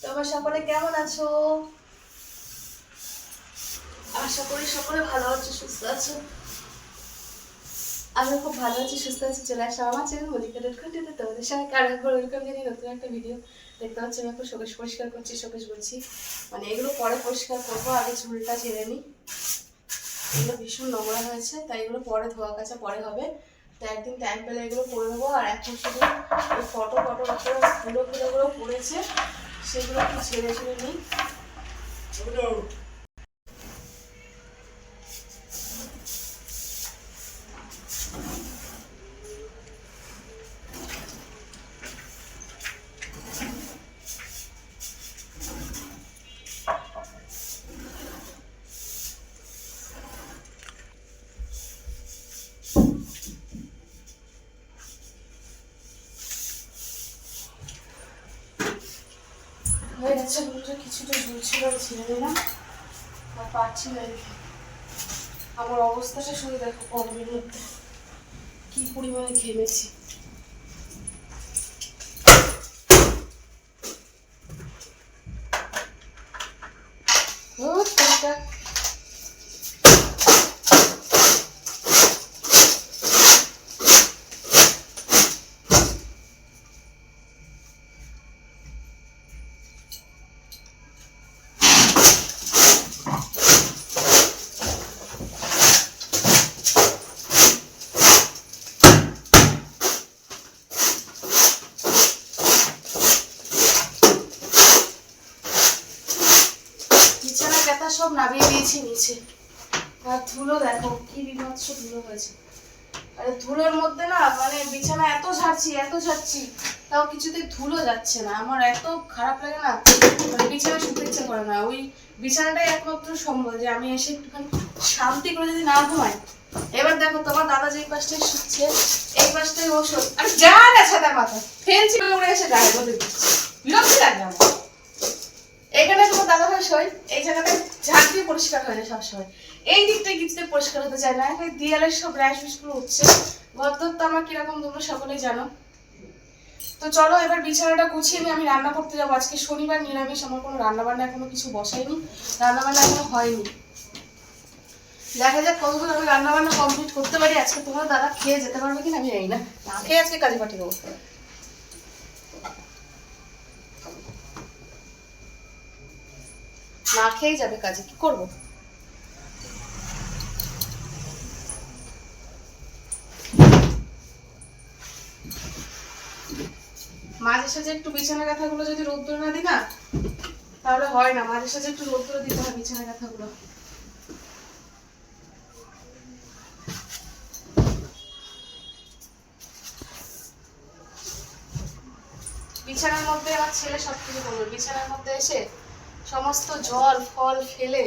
তোমরা সকলে কেমন আছো? আশা করি সকলে ভালো আছো, সুস্থ আছো। আমি খুব ভালো আছি, সুস্থ আছি, চলে আসলাম আমার চ্যানেল মলিকা ডট কন্টিতে তোমাদের সঙ্গে কারও একবার ওয়েলকাম জানিয়ে নতুন একটা ভিডিও দেখতে পাচ্ছি। আমি এখন শোকেশ পরিষ্কার করছি, শোকেশ বলছি। মানে এগুলো পরে পরিষ্কার করব, আগে ঝুলটা ঝেড়ে নিই। এগুলো ভীষণ নোংরা হয়েছে, তাই এগুলো পরে ধোয়া কাচা পরে হবে। তো একদিন টাইম পেলে এগুলো করে নেব। আর এখন শুধু ওই ফটো ফটো ফটো ফুলো ফুলোগুলো পড়েছে সেগুলো একটু ছেড়ে ছেড়ে নিই। হয়ে গেছে বলতে কিছুটা ঝুলছিল আর ছিঁড়ে আর পারছি না। আমার অবস্থাটা শুধু দেখো কমের মধ্যে। কি পরিমাণে ঘেমেছি। ও, ছেলেটা বিছানা কাতা সব নামিয়ে দিয়েছি নিচে। আর ধুলো দেখো, কি বিভৎস ধুলো হয়েছে। আরে ধুলোর মধ্যে না মানে বিছানা এত ঝাড়ছি এত ঝাড়ছি, তাও কিছুতে ধুলো যাচ্ছে না। আমার এত খারাপ লাগে না মানে বিছানা শুতে ইচ্ছে করে না। ওই বিছানাটাই একমাত্র সম্বল যে আমি এসে একটুখানি শান্তি করে যদি না ঘুমাই। এবার দেখো, তোমার দাদা যে পাশটায় শুচ্ছে, এই পাশটায় ওষুধ আরে যা না ছাতার মাথা ফেলছি, উড়ে এসে গায়ে বলে বিরক্তি লাগে আমার। এখানে তোমার দাদা সই এই জায়গাটা ঝাড় দিয়ে পরিষ্কার হয় না সবসময়। এই দিকটা কিছুতে পরিষ্কার হতে চায় না। এই দেয়ালের সব র্যাশ উঠছে গদ্দর তো আমার কীরকম তোমরা সকলেই জানো। তো চলো, এবার বিছানাটা গুছিয়ে নিয়ে আমি রান্না করতে যাব। আজকে শনিবার নিরামিষ, আমার কোনো রান্না বান্না এখনও কিছু বসাইনি। রান্না বান্না এখনও হয়নি। দেখা যাক কতক্ষণ আমি রান্না বান্না কমপ্লিট করতে পারি। আজকে তোমার দাদা খেয়ে যেতে পারবে কিনা আমি জানি না না। খেয়ে আজকে কাজে পাঠিয়ে দেবো। না খেয়ে যাবে কাজে, কি করব? মাঝে সাঝে একটু বিছানা কাঁথাগুলো যদি রোদ্দুর না দিই না, তাহলে হয় না। মাঝে সাঝে একটু রোদ্দুর দিতে হয় বিছানা কাঁথাগুলো বিছানার মধ্যে আমার ছেলে সব কিছু করবে। বিছানার মধ্যে এসে সমস্ত জল ফল ফেলে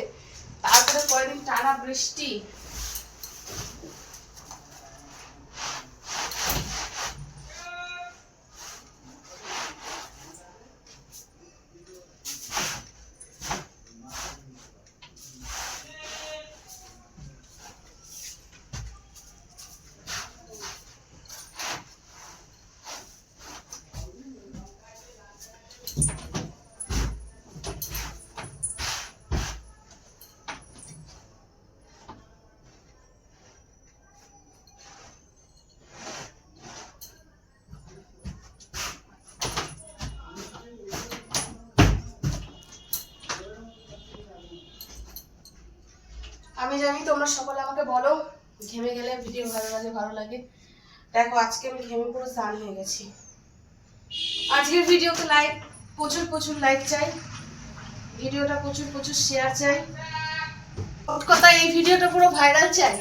তারপরে কয়েকদিন টানা বৃষ্টি। আমি জানি তোমরা সকলে আমাকে বলো, ঘেমে গেলে ভিডিও ভালো লাগে ভালো লাগে। দেখো, আজকে আমি ঘেমে পুরো স্নান হয়ে গেছি। আজকের ভিডিওতে লাইক প্রচুর প্রচুর লাইক চাই। ভিডিওটা প্রচুর প্রচুর শেয়ার চাই। কথা, এই ভিডিওটা পুরো ভাইরাল চাই।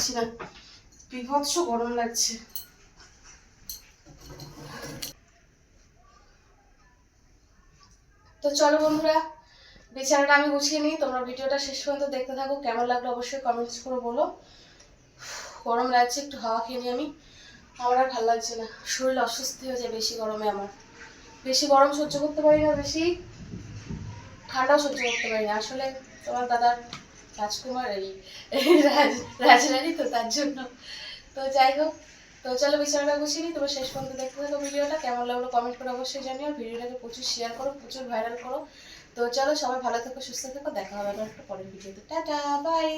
পারছি না। বিভৎস গরম লাগছে। তো চলো বন্ধুরা বিছানাটা আমি গুছিয়ে নিই। তোমরা ভিডিওটা শেষ পর্যন্ত দেখতে থাকো। কেমন লাগল অবশ্যই কমেন্টস করে বলো। গরম লাগছে, একটু হাওয়া খেয়ে নিই আমি। আমার আর ভালো লাগছে না। শরীর অস্বস্তি হয়ে যায় বেশি গরমে আমার। বেশি গরম সহ্য করতে পারি না, বেশি ঠান্ডাও সহ্য করতে পারি না। আসলে তোমার দাদার রাজকুমার, এই রাজ, রাজরানী তো তার জন্য। তো যাই হোক, তো চলো বিছানাটা গুছিয়ে নিই, তোমরা শেষ পর্যন্ত দেখতে থাকো ভিডিওটা। কেমন লাগল কমেন্ট করে অবশ্যই জানিও ভিডিওটাকে প্রচুর শেয়ার করো, প্রচুর ভাইরাল করো। তো চলো সবাই ভালো থেকো, সুস্থ থেকো, দেখা হবে একটা পরের ভিডিওতে। Tata bye